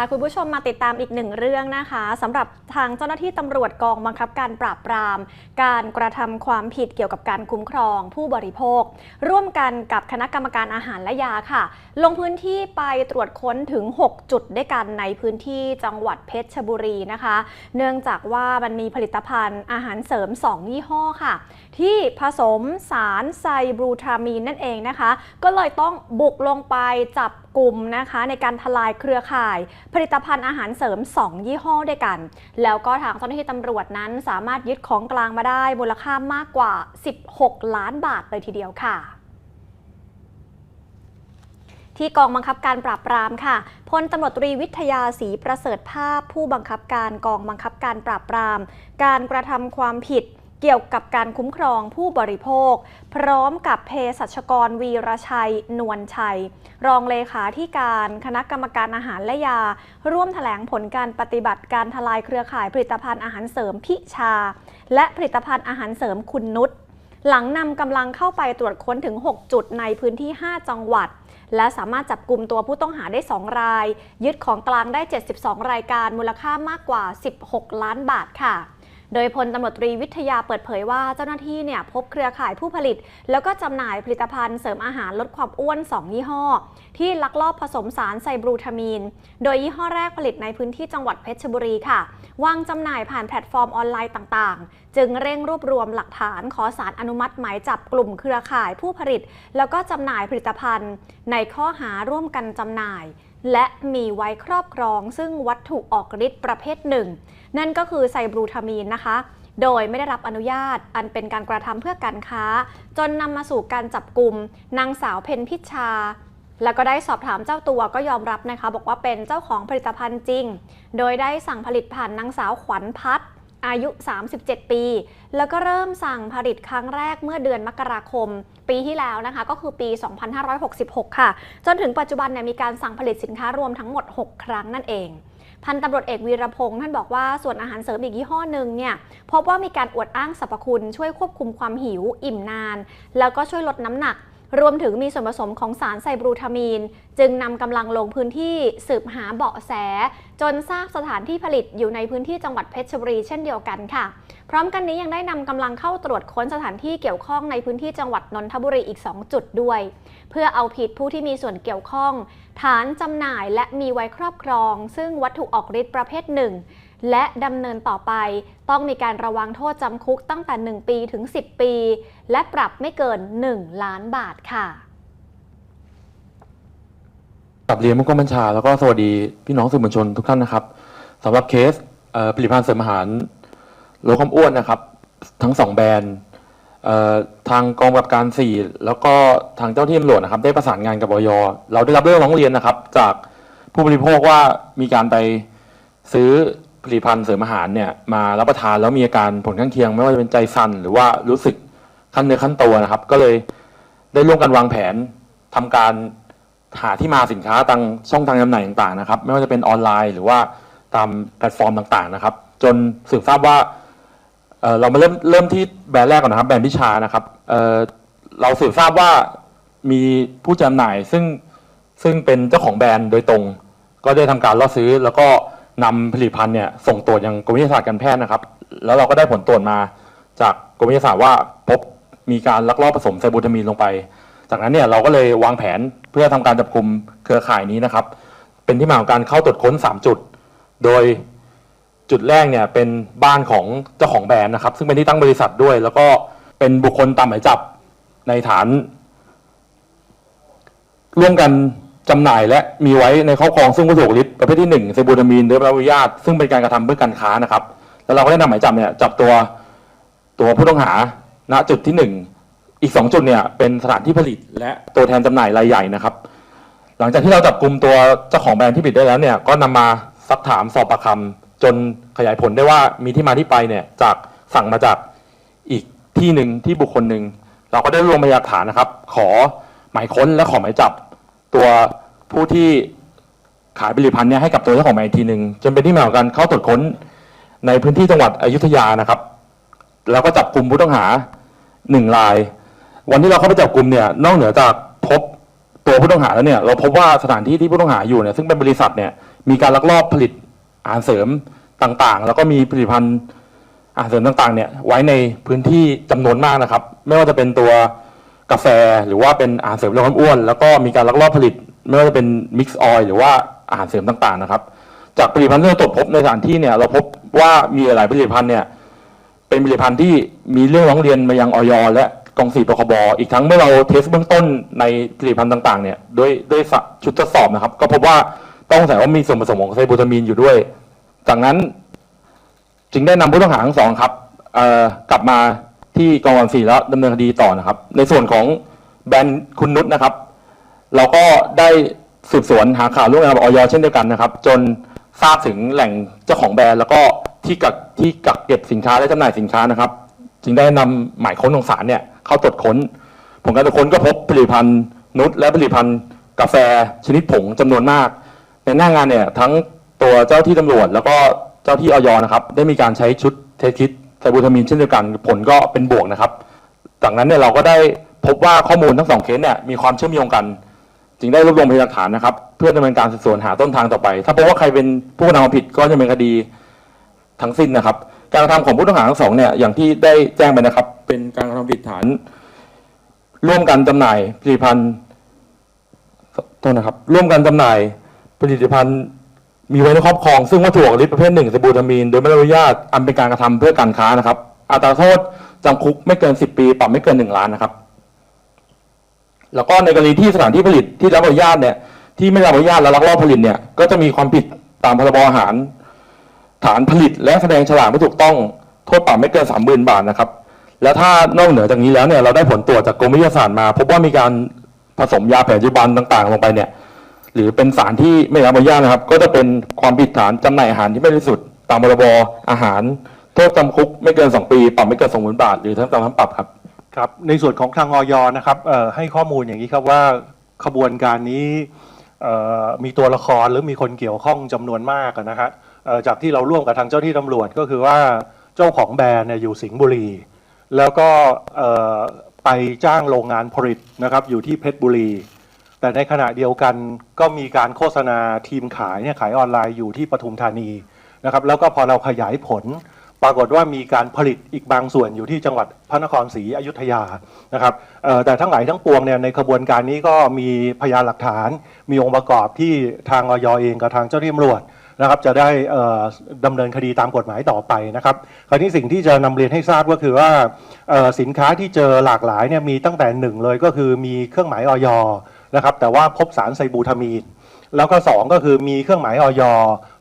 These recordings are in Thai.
พาคุณผู้ชมมาติดตามอีกหนึ่งเรื่องนะคะสำหรับทางเจ้าหน้าที่ตำรวจกองบังคับการปราบปราม การกระทำความผิดเกี่ยวกับการคุ้มครอง ผู้บริโภค ร่วมกันกับคณะกรรมการอาหารและยาค่ะ ลงพื้นที่ไปตรวจค้นถึง 6 จุดด้วยกันในพื้นที่จังหวัดเพชรบุรีนะคะ เนื่องจากว่ามันมีผลิตภัณฑ์อาหารเสริม 2 ยี่ห้อค่ะ ที่ผสมสารไซบรูทรามีนนั่นเองนะคะ ก็เลยต้องบุกลงไปจับกลุ่มนะคะ ในการทลายเครือข่ายผลิตภัณฑ์อาหารเสริม 2 ยี่ห้อด้วยกัน แล้วก็ทางเจ้าหน้าที่ตำรวจนั้นสามารถยึดของกลางมาได้มูลค่ามากกว่า 16 ล้านบาทเลยทีเดียวค่ะที่กองบังคับการปราบปรามค่ะ พลตำรวจตรีวิทยาศรีประเสริฐภาพผู้บังคับการกองบังคับการปราบปราม การกระทำความผิด เกี่ยวกับการคุ้มครองผู้บริโภค พร้อมกับเภสัชกรวีรชัย นวลชัย รองเลขาที่การคณะกรรมการอาหารและยา ร่วมแถลงผลการปฏิบัติการทลายเครือข่ายผลิตภัณฑ์อาหารเสริมพิชา และผลิตภัณฑ์อาหารเสริมคุณนุชหลังนำกำลังเข้าไปตรวจค้นถึง 6 จุดในพื้นที่ 5 จังหวัด และสามารถจับกลุ่มตัวผู้ต้องหาได้ 2 ราย ยึดของกลางได้ 72 รายการมูลค่ามากกว่า 16 ล้านบาทค่ะ โดยพลตำรวจตรีวิทยาเปิดเผยว่าเจ้าหน้าที่เนี่ยพบเครือข่ายผู้ผลิต แล้วก็จำหน่ายผลิตภัณฑ์เสริมอาหารลดความอ้วน 2 ยี่ห้อ ที่ลักลอบผสมสารไซบรูทามีน โดยยี่ห้อแรกผลิตในพื้นที่จังหวัดเพชรบุรีค่ะ วางจำหน่ายผ่านแพลตฟอร์มออนไลน์ต่างๆ จึงเร่งรวบรวมหลักฐานขอสารอนุมัติหมายจับกลุ่มเครือข่ายผู้ผลิต แล้วก็จำหน่ายผลิตภัณฑ์ ในข้อหาร่วมกันจำหน่าย และมีไว้ครอบครอง ซึ่งวัตถุออกฤทธิ์ประเภทหนึ่ง นั่นก็คือไซบรูทามีนนะคะ โดยไม่ได้รับอนุญาต อันเป็นการกระทำเพื่อการค้า จนนำมาสู่การจับกลุ่มนางสาวเพนพิชชา แล้วก็ได้สอบถามเจ้าตัวก็ยอมรับนะคะ บอกว่าเป็นเจ้าของผลิตภัณฑ์จริง โดยได้สั่งผลิตผ่านนางสาวขวัญพัฒน์ อายุ 37 ปี แล้วก็เริ่มสั่งผลิตครั้งแรกเมื่อเดือนมกราคม ปีที่แล้วนะคะก็คือปี 2566 ค่ะ จนถึงปัจจุบันเนี่ยมีการสั่งผลิตสินค้ารวมทั้งหมด 6 ครั้งนั่นเอง พันตำรวจเอกวีรพงศ์ท่านบอกว่าส่วนอาหารเสริมอีกยี่ห้อหนึ่งเนี่ยพบว่ามีการอวดอ้างสรรพคุณช่วยควบคุมความหิว อิ่มนาน แล้วก็ช่วยลดน้ำหนัก รวมถึงมีส่วนผสมของสารไซบรูทามีน จึงนำกำลังลงพื้นที่สืบหาเบาะแส จนทราบสถานที่ผลิตอยู่ในพื้นที่จังหวัดเพชรบุรีเช่นเดียวกันค่ะ พร้อมกันนี้ยังได้นำกำลังเข้าตรวจค้นสถานที่เกี่ยวข้องในพื้นที่จังหวัดนนทบุรีอีก 2 จุดด้วย เพื่อเอาผิดผู้ที่มีส่วนเกี่ยวข้อง ฐานจำหน่ายและมีไว้ครอบครอง ซึ่งวัตถุออกฤทธิ์ประเภทหนึ่ง และดำเนินต่อไป ต้องมีการระวังโทษจำคุกตั้งแต่ 1 ปีถึง 10 ปี และปรับไม่เกิน 1 ล้านบาทค่ะกลับเรียนผู้กบัญชา แล้วก็สวัสดีพี่น้องสื่อมวลชนทุกท่านนะครับสำหรับเคสเผลิตภัณฑ์เสริมอาหารลดความอ้วนนะครับ ทั้งสองแบรนด์ทางกองกับการ 4 แล้วก็ทางเจ้าที่ตำรวจนะครับ ได้ประสานงานกับอยเราได้รับเรื่องร้องเรียนนะครับ จากผู้บริโภคว่ามีการไปซื้อ ผลิตภัณฑ์เสริมอาหารเนี่ยมารับประทานแล้วมีอาการผลข้างเคียง ไม่ว่าจะเป็นใจสั่นหรือว่ารู้สึกขั้นเนื้อขั้นตัวนะครับ ก็เลยได้ร่วมกันวางแผนทำการหาที่มาสินค้าทางช่องทางจำหน่ายต่างๆนะครับ ไม่ว่าจะเป็นออนไลน์ หรือว่าตามแพลตฟอร์มต่างๆนะครับ จนสืบทราบว่าเเรามาเริ่มเริ่มที่แบรนด์แรกก่อนนะครับ แบรนด์พิชานะครับเเราสืบทราบว่ามีผู้จำหน่ายซึ่งซึ่งเป็นเจ้าของแบรนด์โดยตรง ก็ได้ทำการล่อซื้อแล้วก็ นำผลิตภัณฑ์เนี่ยส่งตรวจยังกรมวิทยาศาสตร์การแพทย์นะครับ แล้วเราก็ได้ผลตรวจมา จากกรมวิทยาศาสตร์ว่าพบมีการลักลอบผสมไซบูทามีนลงไป จากนั้นเนี่ยเราก็เลยวางแผนเพื่อทำการจับกลุ่มเครือข่ายนี้นะครับ เป็นที่มาของการเข้าตรวจค้น 3 จุด โดยจุดแรกเนี่ยเป็นบ้านของเจ้าของแบรนด์นะครับ ซึ่งเป็นที่ตั้งบริษัทด้วย แล้วก็เป็นบุคคลตามหมายจับในฐาน ร่วมกัน จำหน่ายและมีไว้ในครอบครองซึ่งวัตถุออกฤทธิ์ประเภทที่1ไซบูทามีนโดยไม่รับอนุญาตซึ่งเป็นการกระทำเพื่อการค้านะครับ แล้วเราก็ได้นำหมายจับเนี่ยจับตัวตัวผู้ต้องหาณจุดที่หนึ่งอีก 2 จุดเนี่ยเป็นสถานที่ผลิตและตัวแทนจำหน่ายรายใหญ่นะครับ หลังจากที่เราจับกลุ่มตัวเจ้าของแบรนด์ที่ผลิตได้แล้วเนี่ยก็นำมาซักถามสอบปากคำจนขยายผลได้ว่ามีที่มาที่ไปเนี่ยจากสั่งมาจากอีกที่หนึ่งที่บุคคลหนึ่งเราก็ได้รวมพยานฐานนะครับ ขอหมายค้นและขอหมายจับ ตัวผู้ที่ขายผลิตภัณฑ์เนี่ยให้กับตัวเจ้าของแบรนด์อีกทีหนึ่งจนเป็นที่มาของการเข้าตรวจค้นในพื้นที่จังหวัดอยุธยานะครับ แล้วก็จับกลุ่มผู้ต้องหาหนึ่งราย วันที่เราเข้าไปจับกลุ่มเนี่ยนอกเหนือจากพบตัวผู้ต้องหาแล้วเนี่ยเราพบว่าสถานที่ที่ผู้ต้องหาอยู่เนี่ยซึ่งเป็นบริษัทเนี่ยมีการลักลอบผลิตอาหารเสริมต่างๆ แล้วก็มีผลิตภัณฑ์อาหารเสริมต่างๆเนี่ยไว้ในพื้นที่จำนวนมากนะครับ ไม่ว่าจะเป็นตัว กาแฟหรือว่าเป็นอาหารเสริมลดความอ้วน แล้วก็มีการลักลอบผลิตไม่ว่าจะเป็นมิกซ์ออยล์หรือว่าอาหารเสริมต่างๆนะครับ จากผลิตภัณฑ์ที่เราตรวจพบในสถานที่เนี่ยเราพบว่ามีหลายผลิตภัณฑ์เนี่ยเป็นผลิตภัณฑ์ที่มีเรื่องร้องเรียนมายังออยและกองสีปคบอีกทั้งเมื่อเราเทสเบื้องต้นในผลิตภัณฑ์ต่างๆเนี่ยด้วยด้วยชุดทดสอบนะครับ ก็พบว่าต้องใส่ว่ามีส่วนผสมของไซบูทามีนอยู่ด้วย จากนั้นจึงได้นำผู้ต้องหาทั้งสองครับกลับมา ที่กองกำลังสี่แล้วดำเนินคดีต่อนะครับ ในส่วนของแบรนด์คุณนุชนะครับ เราก็ได้สืบสวนหาข่าวร่วมกันกับออยเช่นเดียวกันนะครับ จนทราบถึงแหล่งเจ้าของแบรนด์แล้วก็ที่กักที่กักเก็บสินค้าและจำหน่ายสินค้านะครับ จึงได้นำหมายค้นของศาลเนี่ยเข้าตรวจค้น ผลการตรวจค้นก็พบผลิตภัณฑ์นุชและผลิตภัณฑ์กาแฟชนิดผงจำนวนมาก ในหน้างานเนี่ยทั้งตัวเจ้าที่ตำรวจ แล้วก็เจ้าที่ออยนะครับ ได้มีการใช้ชุดเทสคิด ไซบูทามีนเช่นเดียวกันผลก็เป็นบวกนะครับ จากนั้นเนี่ยเราก็ได้พบว่าข้อมูลทั้งสองเคสเนี่ยมีความเชื่อมโยงกัน จึงได้รวบรวมพยานหลักฐานนะครับ เพื่อดำเนินการสืบสวนหาต้นทางต่อไป ถ้าพบว่าใครเป็นผู้กระทำความผิดก็จะเป็นคดีทั้งสิ้นนะครับ การกระทำของผู้ต้องหาทั้งสองเนี่ยอย่างที่ได้แจ้งไปนะครับ เป็นการกระทำผิดฐาน ร่วมกันจำหน่ายผลิตภัณฑ์โทษนะครับ ร่วมกันจำหน่ายผลิตภัณฑ์ มีไว้ในครอบครองซึ่งวัตถุออกฤทธิ์ประเภทหนึ่งสบูทามีน โดยไม่ได้รับอนุญาตอันเป็นการกระทำเพื่อการค้านะครับ อัตราโทษจำคุกไม่เกิน 10 ปี ปรับไม่เกิน 1 ล้านนะครับ แล้วก็ในกรณีที่สถานที่ผลิตที่รับอนุญาตเนี่ยที่ไม่ได้รับอนุญาตและลักลอบผลิตเนี่ยก็จะมีความผิดตามพรบอาหาร ฐานผลิตและแสดงฉลากไม่ถูกต้องโทษปรับไม่เกิน 30,000 บาทนะครับ แล้วถ้านอกเหนือจากนี้แล้วเนี่ยเราได้ผลตรวจจากกรมวิทยาศาสตร์มา พบว่ามีการผสมยาแผนปัจจุบันต่าง ๆ ลงไปเนี่ย หรือเป็นสารที่ไม่ได้รับอนุญาตนะครับ ก็จะเป็นความผิดฐานจำหน่ายอาหารที่ไม่บริสุทธิ์ตามพรบอาหาร โทษจำคุกไม่เกิน 2 ปี ปรับไม่เกิน20,000 บาท หรือทั้งจำทั้งปรับครับ ครับในส่วนของทางออยนะครับเอ่อให้ข้อมูลอย่างนี้ครับว่าขบวนการนี้เอ่อมีตัวละครหรือมีคนเกี่ยวข้องจำนวนมากอะนะฮะเอ่อจากที่เราร่วมกับทางเจ้าที่ตำรวจก็คือว่าเจ้าของแบรนด์เนี่ยอยู่สิงห์บุรี แล้วก็เอ่อไปจ้างโรงงานผลิตนะครับอยู่ที่เพชรบุรี แต่ในขณะเดียวกันก็มีการโฆษณาทีมขายเนี่ยขายออนไลน์อยู่ที่ปทุมธานีนะครับ แล้วก็พอเราขยายผล ปรากฏว่ามีการผลิตอีกบางส่วนอยู่ที่จังหวัดพระนครศรีอยุธยานะครับแต่ทั้งหลายทั้งปวงเนี่ยในขบวนการนี้ก็มีพยานหลักฐาน มีองค์ประกอบที่ทางออยเองกับทางเจ้าหน้าที่ตำรวจนะครับจะได้เอ่อดำเนินคดีตามกฎหมายต่อไปนะครับ คราวนี้สิ่งที่จะนำเรียนให้ทราบก็คือว่าสินค้าที่เจอหลากหลายเนี่ยมีตั้งแต่หนึ่งเลยก็คือมีเครื่องหมายออย นะครับแต่ว่าพบสารไซบูทามีน แล้วก็สองก็คือมีเครื่องหมายออย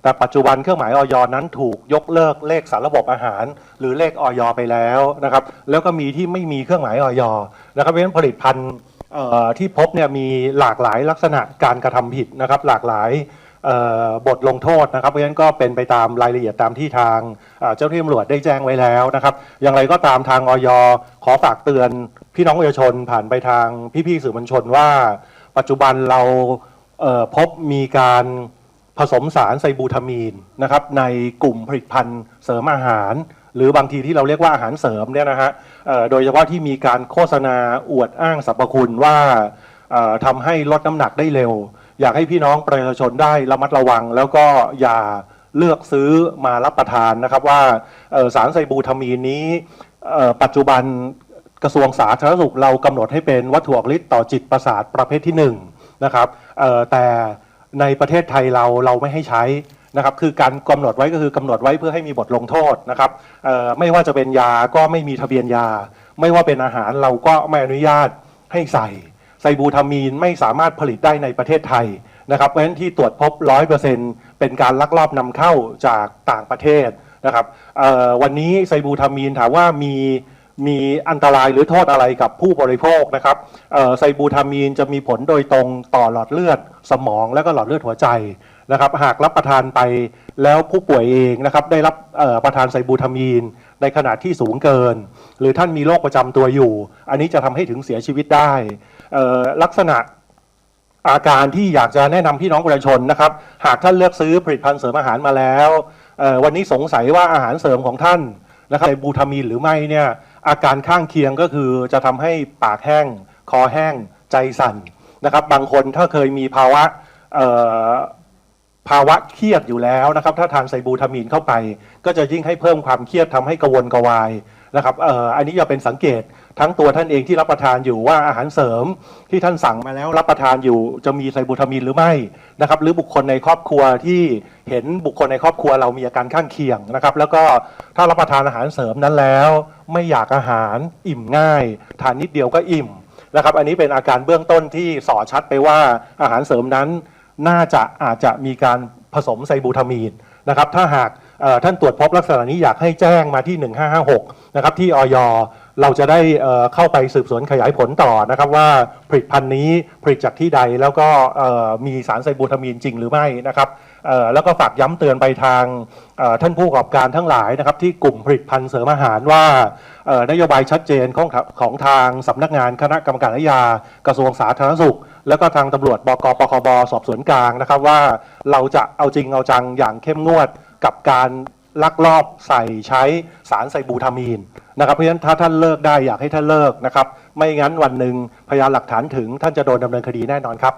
แต่ปัจจุบันเครื่องหมายออยนั้นถูกยกเลิกเลขสารระบบอาหาร หรือเลขออยไปแล้วนะครับแล้วก็มีที่ไม่มีเครื่องหมายออยนะครับเพราะฉะนั้นผลิตภัณฑ์ที่พบเนี่ยมีหลากหลายลักษณะการกระทำผิดนะครับหลากหลายบทลงโทษนะครับเพราะฉะนั้นก็เป็นไปตามรายละเอียดตามที่ทางเอ่อเจ้าหน้าที่ตำรวจได้แจ้งไว้แล้วนะครับ อย่างไรก็ตามทางออยขอฝากเตือนพี่น้องประชาชนผ่านไปทางพี่ๆสื่อมวลชนว่า ปัจจุบันเราเพบมีการผสมสารไซบูทามีนนะครับในกลุ่มผลิตภัณฑ์เสริมอาหาร หรือบางทีที่เราเรียกว่าอาหารเสริมเนี่ยนะฮะโดยเฉพาะที่มีการโฆษณาอวดอ้างสรรพคุณว่าเอ่อทำให้ลดน้ำหนักได้เร็ว อยากให้พี่น้องประชาชนได้ระมัดระวัง แล้วก็อย่าเลือกซื้อมารับประทานนะครับว่าสารไซบูทามีนนี้ปัจจุบัน กระทรวงสาธารณสุขเรากำหนดให้เป็นวัตถุออกฤทธิ์ต่อจิตประสาทประเภทที่1นะครับแต่ในประเทศไทยเราเราไม่ให้ใช้นะครับคือการกำหนดไว้ก็คือกำหนดไว้เพื่อให้มีบทลงโทษนะครับไม่ว่าจะเป็นยาก็ไม่มีทะเบียนยา ไม่ว่าเป็นอาหารเราก็ไม่อนุญาตให้ใส่ไซบูทามีนไม่สามารถผลิตได้ในประเทศไทยนะครับเพราะฉะนั้นที่ตรวจพบ 100%เป็นการลักลอบนำเข้าจากต่างประเทศนะครับวันนี้ไซบูทามีนถามว่ามี มีอันตรายหรือโทษอะไรกับผู้บริโภคนะครับไซบูทามีนจะมีผลโดยตรงต่อหลอดเลือดสมองและก็หลอดเลือดหัวใจนะครับ หากรับประทานไปแล้วผู้ป่วยเองนะครับได้รับประทานไซบูทามีน ในขนาดที่สูงเกิน หรือท่านมีโรคประจำตัวอยู่ อันนี้จะทำให้ถึงเสียชีวิตได้ ลักษณะอาการที่อยากจะแนะนำพี่น้องประชาชนนะครับ หากท่านเลือกซื้อผลิตภัณฑ์เสริมอาหารมาแล้ว วันนี้สงสัยว่าอาหารเสริมของท่านนะครับไซบูทามีนหรือไม่เนี่ย อาการข้างเคียงก็คือจะทำให้ปากแห้ง คอแห้ง ใจสั่นนะครับ บางคนถ้าเคยมีภาวะภาวะเครียดอยู่แล้วนะครับ ถ้าทานไซบูทามีนเข้าไป ก็จะยิ่งให้เพิ่มความเครียดทำให้กระวนกระวายนะครับเอ่ออันนี้จะเป็นสังเกต ทั้งตัวท่านเองที่รับประทานอยู่ว่าอาหารเสริมที่ท่านสั่งมาแล้วรับประทานอยู่จะมีไซบูทามีนหรือไม่นะครับหรือบุคคลในครอบครัวที่เห็นบุคคลในครอบครัวเรามีอาการข้างเคียงนะครับ แล้วก็ถ้ารับประทานอาหารเสริมนั้นแล้ว ไม่อยากอาหารอิ่มง่าย ทานนิดเดียวก็อิ่มนะครับ อันนี้เป็นอาการเบื้องต้นที่สอชัดไปว่าอาหารเสริมนั้น น่าจะอาจจะมีการผสมไซบูทามีนนะครับถ้าหาก ท่านตรวจพบลักษณะนี้อยากให้แจ้งมาที่ 1556 นะครับที่ออยเราจะได้เข้าไปสืบสวนขยายผลต่อนะครับว่าผลิตภัณฑ์นี้ผลิตจากที่ใดแล้วก็มีสารไซบูทามีนจริงหรือไม่นะครับ แล้วก็ฝากย้ำเตือนไปทางท่านผู้ประกอบการทั้งหลายนะครับที่กลุ่มผลิตภัณฑ์เสริมอาหารว่านโยบายชัดเจนของของทางสำนักงานคณะกรรมการอาญากระทรวงสาธารณสุข แล้วก็ทางตำรวจบกปคบสอบสวนกลางนะครับว่าเราจะเอาจริงเอาจังอย่างเข้มงวดกับการลักลอบใส่ใช้สารไซบูทามีนนะครับเพราะฉะนั้นถ้าท่านเลิกได้อยากให้ท่านเลิกนะครับ ไม่งั้นวันหนึ่งพยานหลักฐานถึงท่านจะโดนดำเนินคดีแน่นอนครับ